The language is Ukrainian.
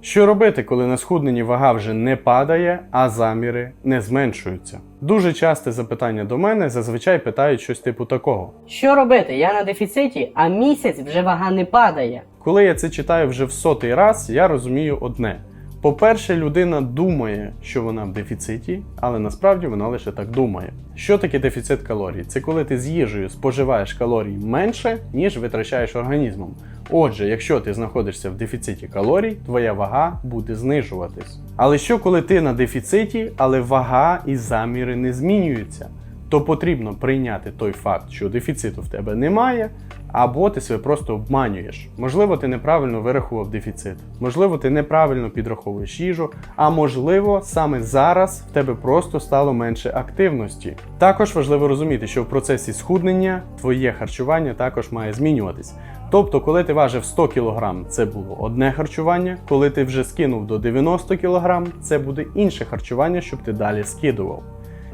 Що робити, коли на схудненні вага вже не падає, а заміри не зменшуються? Дуже часте запитання до мене зазвичай питають щось типу такого. Що робити? Я на дефіциті, а місяць вже вага не падає. Коли я це читаю вже в сотий раз, я розумію одне. По-перше, людина думає, що вона в дефіциті, але насправді вона лише так думає. Що таке дефіцит калорій? Це коли ти з їжею споживаєш калорій менше, ніж витрачаєш організмом. Отже, якщо ти знаходишся в дефіциті калорій, твоя вага буде знижуватись. Але що коли ти на дефіциті, але вага і заміри не змінюються? То потрібно прийняти той факт, що дефіциту в тебе немає, або ти себе просто обманюєш. Можливо, ти неправильно вирахував дефіцит, можливо, ти неправильно підраховуєш їжу, а можливо, саме зараз в тебе просто стало менше активності. Також важливо розуміти, що в процесі схуднення твоє харчування також має змінюватись. Тобто, коли ти важив 100 кг, це було одне харчування, коли ти вже скинув до 90 кг, це буде інше харчування, щоб ти далі скидував.